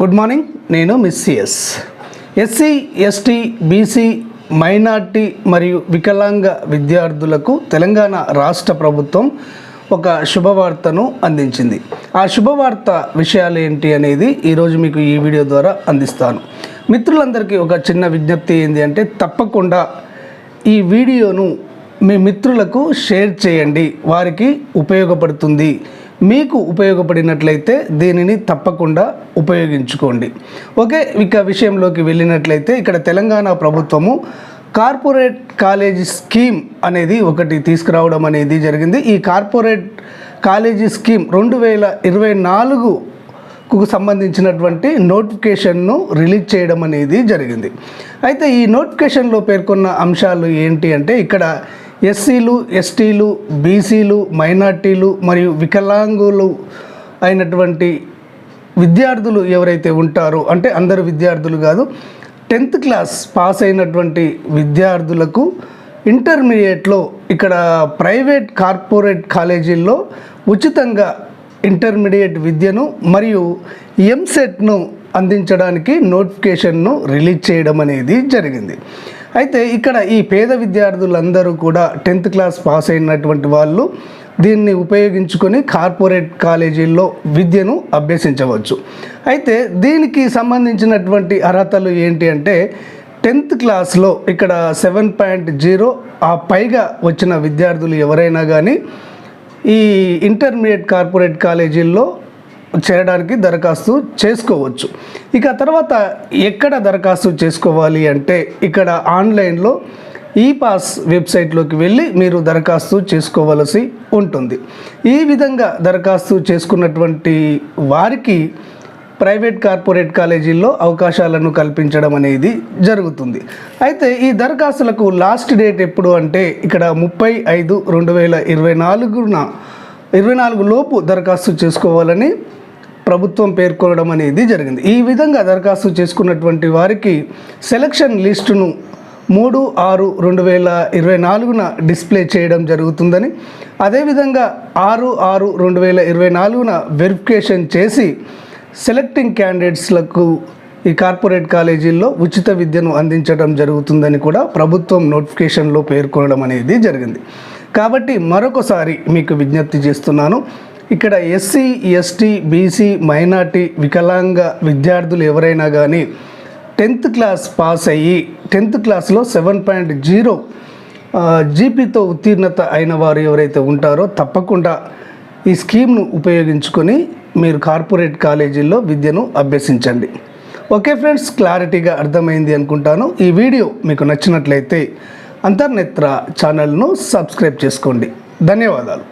Good morning నేను miss CS SC ST BC minority మరియు వికలాంగ విద్యార్థులకు తెలంగాణ రాష్ట్ర ప్రభుత్వం ఒక శుభవార్తను అందించింది. ఆ శుభవార్త విషయాలు ఏంటి అనేది ఈరోజు మీకు ఈ వీడియో ద్వారా అందిస్తాను. మిత్రులందరికీ ఒక చిన్న విజ్ఞప్తి ఏంటి అంటే తప్పకుండా ఈ వీడియోను మీ మిత్రులకు షేర్ చేయండి. వారికి ఉపయోగపడుతుంది. మీకు ఉపయోగపడినట్లయితే దీనిని తప్పకుండా ఉపయోగించుకోండి. ఓకే ఇక విషయంలోకి వెళ్ళినట్లయితే ఇక్కడ తెలంగాణ ప్రభుత్వము కార్పొరేట్ కాలేజీ స్కీమ్ అనేది ఒకటి తీసుకురావడం అనేది జరిగింది. ఈ కార్పొరేట్ కాలేజీ స్కీమ్ రెండు వేల ఇరవై నాలుగు కు సంబంధించినటువంటి నోటిఫికేషన్ను రిలీజ్ చేయడం అనేది జరిగింది. అయితే ఈ నోటిఫికేషన్లో పేర్కొన్న అంశాలు ఏంటి అంటే ఇక్కడ ఎస్సీలు ఎస్టీలు బీసీలు మైనార్టీలు మరియు వికలాంగులు అయినటువంటి విద్యార్థులు ఎవరైతే ఉంటారో అంటే అందరు విద్యార్థులు కాదు టెన్త్ క్లాస్ పాస్ అయినటువంటి విద్యార్థులకు ఇంటర్మీడియట్లో ఇక్కడ ప్రైవేట్ కార్పొరేట్ కాలేజీల్లో ఉచితంగా ఇంటర్మీడియట్ విద్యను మరియు ఎంసెట్ను అందించడానికి నోటిఫికేషన్ను రిలీజ్ చేయడం అనేది జరిగింది. అయితే ఇక్కడ ఈ పేద విద్యార్థులందరూ కూడా టెన్త్ క్లాస్ పాస్ అయినటువంటి వాళ్ళు దీన్ని ఉపయోగించుకొని కార్పొరేట్ కాలేజీల్లో విద్యను అభ్యసించవచ్చు. అయితే దీనికి సంబంధించినటువంటి అర్హతలు ఏంటి అంటే టెన్త్ క్లాస్లో ఇక్కడ సెవెన్ పాయింట్ జీరో ఆ పైగా వచ్చిన విద్యార్థులు ఎవరైనా కానీ ఈ ఇంటర్మీడియట్ కార్పొరేట్ కాలేజీల్లో చేరడానికి దరఖాస్తు చేసుకోవచ్చు. ఇక తర్వాత ఎక్కడ దరఖాస్తు చేసుకోవాలి అంటే ఇక్కడ ఆన్లైన్లో ఈ పాస్ వెబ్సైట్లోకి వెళ్ళి మీరు దరఖాస్తు చేసుకోవలసి ఉంటుంది. ఈ విధంగా దరఖాస్తు చేసుకున్నటువంటి వారికి ప్రైవేట్ కార్పొరేట్ కాలేజీల్లో అవకాశాలను కల్పించడం అనేది జరుగుతుంది. అయితే ఈ దరఖాస్తులకు లాస్ట్ డేట్ ఎప్పుడు అంటే ఇక్కడ ముప్పై ఐదు రెండు వేల ఇరవై నాలుగున ఇరవై నాలుగు లోపు దరఖాస్తు చేసుకోవాలని ప్రభుత్వం పేర్కొనడం అనేది జరిగింది. ఈ విధంగా దరఖాస్తు చేసుకున్నటువంటి వారికి సెలక్షన్ లిస్టును మూడు ఆరు రెండు వేల ఇరవై నాలుగున డిస్ప్లే చేయడం జరుగుతుందని అదేవిధంగా ఆరు ఆరు రెండు వేల ఇరవై నాలుగున వెరిఫికేషన్ చేసి సెలెక్టింగ్ క్యాండిడేట్స్లకు ఈ కార్పొరేట్ కాలేజీల్లో ఉచిత విద్యను అందించడం జరుగుతుందని కూడా ప్రభుత్వం నోటిఫికేషన్లో పేర్కొనడం అనేది జరిగింది. కాబట్టి మరొకసారి మీకు విజ్ఞప్తి చేస్తున్నాను. ఇక్కడ ఎస్సీ ఎస్టీ బీసీ మైనార్టీ వికలాంగ విద్యార్థులు ఎవరైనా కానీ టెన్త్ క్లాస్ పాస్ అయ్యి టెన్త్ క్లాస్లో సెవెన్ పాయింట్ జీరో జీపీతో ఉత్తీర్ణత అయిన వారు ఎవరైతే ఉంటారో తప్పకుండా ఈ స్కీమ్ను ఉపయోగించుకొని మీరు కార్పొరేట్ కాలేజీల్లో విద్యను అభ్యసించండి. ఓకే ఫ్రెండ్స్ క్లారిటీగా అర్థమైంది అనుకుంటాను. ఈ వీడియో మీకు నచ్చినట్లయితే అంతర్నేత్ర ఛానల్ను సబ్స్క్రైబ్ చేసుకోండి. ధన్యవాదాలు.